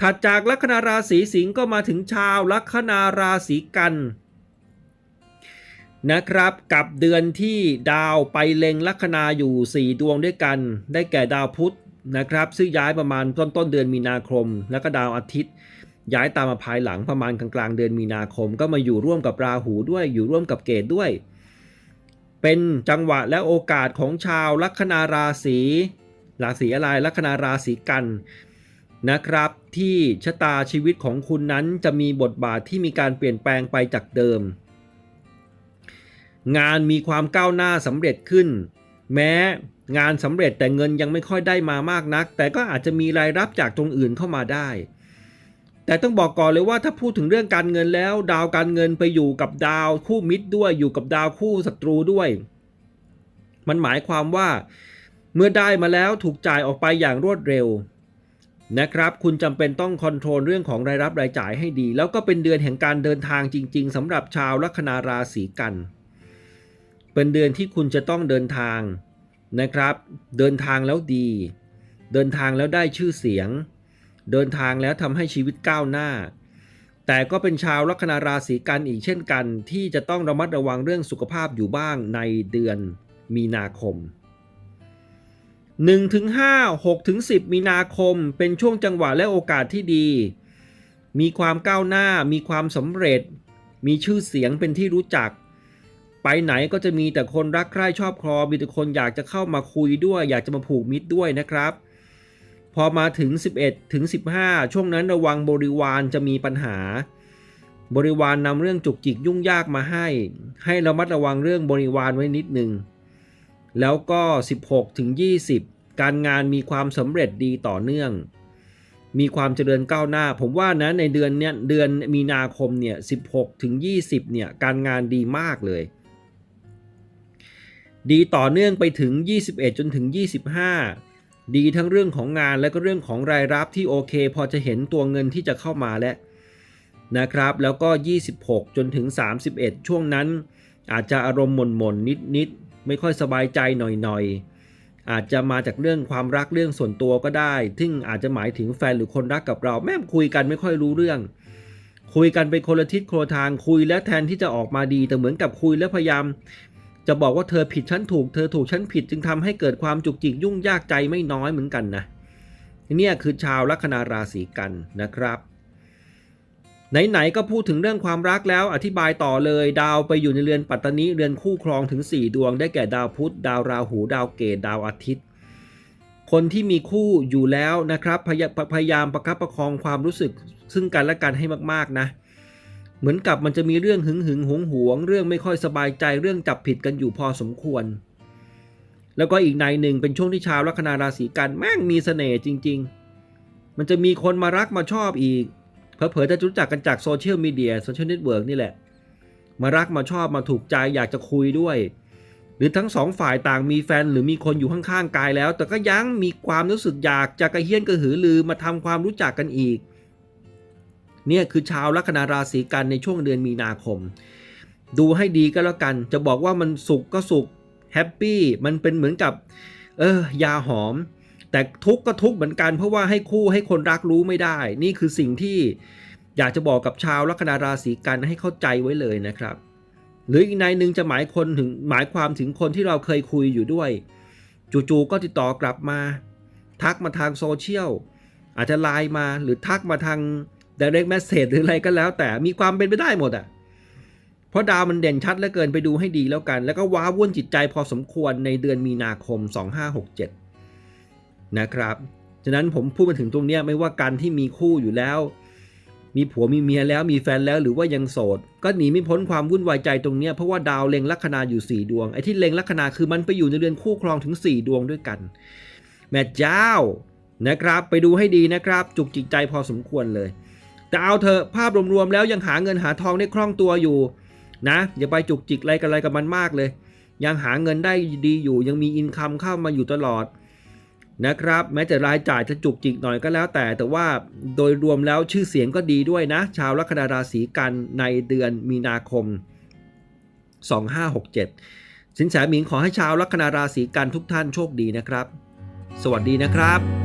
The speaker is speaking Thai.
ถัดจากลัคนาราศีสิงห์ก็มาถึงชาวลัคนาราศีกันนะครับกับเดือนที่ดาวไปเล็งลัคนาอยู่ 4 ดวงด้วยกัน ได้แก่ดาวพุธนะครับ ซึ่งย้ายประมาณต้นต้นเดือนมีนาคม แล้วก็ดาวอาทิตย์ ย้ายตามมาภายหลังประมาณกลางกลางเดือนมีนาคม ก็มาอยู่ร่วมกับราหูด้วยอยู่ร่วมกับเกตด้วย เป็นจังหวะและโอกาสของชาวลัคนาราศีราศีอะไรลัคนาราศีกัน นะครับที่ชะตาชีวิตของคุณนั้นจะมีบทบาทที่มีการเปลี่ยนแปลงไปจากเดิม งานมีความก้าวหน้าสำเร็จขึ้น แม้งานสำเร็จแต่เงินยังไม่ค่อยได้มามากนัก แต่ก็อาจจะมีรายรับจากตรงอื่นเข้ามาได้ แต่ต้องบอกก่อนเลยว่าถ้าพูดถึงเรื่องการเงินแล้ว ดาวการเงินไปอยู่กับดาวคู่มิตรด้วยอยู่กับดาวคู่ศัตรูด้วย มันหมายความว่า เมื่อได้มาแล้วถูกจ่ายออกไปอย่างรวดเร็ว นะครับ คุณจำเป็นต้องคอนโทรลเรื่องของรายรับรายจ่ายให้ดี แล้วก็เป็นเดือนแห่งการเดินทางจริง ๆสำหรับชาวลัคนาราศีกัน เป็นเดือนที่คุณจะต้องเดินทางนะครับ เดินทางแล้วดี เดินทางแล้วได้ชื่อเสียง เดินทางแล้วทำให้ชีวิตก้าวหน้า แต่ก็เป็นชาวลัคนาราศีกันอีกเช่นกัน ที่จะต้องระมัดระวังเรื่องสุขภาพอยู่บ้างในเดือนมีนาคม 1ถึง5 6ถึง10 มีนาคม เป็นช่วงจังหวะและโอกาสที่ดี มีความก้าวหน้า มีความสำเร็จ มีชื่อเสียงเป็นที่รู้จัก ไปไหนก็จะมีแต่คนรักใคร่ชอบครอมีแต่คนอยากจะเข้ามาคุยด้วย อยากจะมาผูกมิตรด้วยนะครับ พอมาถึง 11ถึง15 ช่วงนั้นระวังบริวารจะมีปัญหา บริวารนำเรื่องจุกจิกยุ่งยากมาให้ ให้ระมัดระวังเรื่องบริวารไว้นิดหนึ่ง แล้วก็ 16ถึง20 การงานมีความสำเร็จดีต่อเนื่อง มีความเจริญก้าวหน้า ผมว่านะในเดือนเนี้ยเดือนมีนาคมเนี่ย16ถึง20เนี่ยการงานดีมากเลย ดีต่อเนื่องไปถึง 21 จนถึง 25 ดีทั้งเรื่องของงานและก็เรื่องของรายรับที่โอเค พอจะเห็นตัวเงินที่จะเข้ามาแล้วนะครับ แล้วก็ 26 จนถึง 31 ช่วงนั้น อาจจะอารมณ์หม่นหม่นนิดนิดๆ ไม่ค่อยสบายใจหน่อยๆ อาจจะมาจากเรื่องความรักเรื่องส่วนตัวก็ได้ ซึ่งอาจจะหมายถึงแฟนหรือคนรักกับเรา แม่คุยกันไม่ค่อยรู้เรื่อง คุยกันไปคนละทิศคนละทางคุยแล้วแทนที่จะออกมาดี แต่เหมือนกับคุยแล้วพยายาม จะบอกว่าเธอผิดฉันถูก เธอถูกฉันผิดจึงทำให้เกิดความจุกจิกยุ่งยากใจไม่น้อยเหมือนกันนะเนี่ยคือชาวลัคนาราศีกันนะครับ ไหนๆก็พูดถึงเรื่องความรักแล้วอธิบายต่อเลย ดาวไปอยู่ในเรือนปัตตนิเรือนคู่ครองถึง 4 ดวง ได้แก่ดาวพุธดาวราหู ดาวเกตดาวอาทิตย์ คนที่มีคู่อยู่แล้วนะครับพยาพยายามประคับประคองความรู้สึกซึ่งกันและกันให้มากๆนะ เหมือนกับมันจะมีเรื่องหึงหึงหวงหวง เรื่องไม่ค่อยสบายใจเรื่องจับผิดกันอยู่พอสมควร แล้วก็อีกในหนึ่งเป็นช่วงที่ชาวลัคนาราศีกันแม่งมีเสน่ห์จริง ๆ มันจะมีคนมารักมาชอบอีก เผลอๆจะรู้จักกันจากโซเชียลมีเดียโซเชียลเน็ตเวิร์กนี่แหละ มารักมาชอบมาถูกใจอยากจะคุยด้วย หรือทั้งสองฝ่ายต่างมีแฟนหรือมีคนอยู่ข้างๆกายแล้ว แต่ก็ยังมีความรู้สึกอยากจะกระเฮี้ยนกระหือรือมาทำความรู้จักกันอีก เนี่ยคือชาวลัคนาราศีกันในช่วงเดือนมีนาคม ดูให้ดีก็แล้วกัน จะบอกว่ามันสุขก็สุขแฮปปี้มันเป็นเหมือนกับ เออยาหอม แต่ทุกข์ก็ทุกข์เหมือนกัน เพราะว่าให้คู่ให้คนรักรู้ไม่ได้ นี่คือสิ่งที่อยากจะบอกกับชาวลัคนาราศีกันให้เข้าใจไว้เลยนะครับ หรืออีกในหนึ่งจะหมายคนถึงหมายความถึงคนที่เราเคยคุยอยู่ด้วย จู่ๆก็ติดต่อกลับมา ทักมาทางโซเชียลอาจจะไลน์มาหรือทักมาทาง direct message หรืออะไรก็แล้ว แต่มีความเป็นไปได้หมดอะเพราะดาวมันเด่นชัดเหลือเกินไปดูให้ดีแล้วกัน แล้วก็ว้าวุ่นจิตใจพอสมควรในเดือนมีนาคม 2567 นะครับฉะนั้นผมพูดมาถึงตรงนี้ไม่ว่าการที่มีคู่อยู่แล้ว มีผัวมีเมียแล้วมีแฟนแล้วหรือว่ายังโสด ก็หนีไม่พ้นความวุ่นวายใจตรงนี้เพราะว่าดาวเล็งลัคนาอยู่ 4 ดวงไอ้ที่เล็งลัคนาคือมันไปอยู่ในเรือนคู่ครองถึง 4 ดวงด้วยกัน แม่เจ้านะครับไปดูให้ดีนะครับ จุกจิกใจพอสมควรเลย แต่เอาเถอะภาพรวมๆแล้วยังหาเงินหาทองได้คล่องตัวอยู่นะอย่าไปจุกจิกอะไรกันอะไรกับมันมากเลย ยังหาเงินได้ดีอยู่ยังมีอินคัมเข้ามาอยู่ตลอด นะครับแม้แต่รายจ่ายจะจุกจิกหน่อยก็แล้วแต่ แต่ว่าโดยรวมแล้วชื่อเสียงก็ดีด้วยนะ ชาวลัคนาราศีกันในเดือนมีนาคม 2567 สินแสหมิงขอให้ชาวลัคนาราศีกันทุกท่านโชคดีนะครับ สวัสดีนะครับ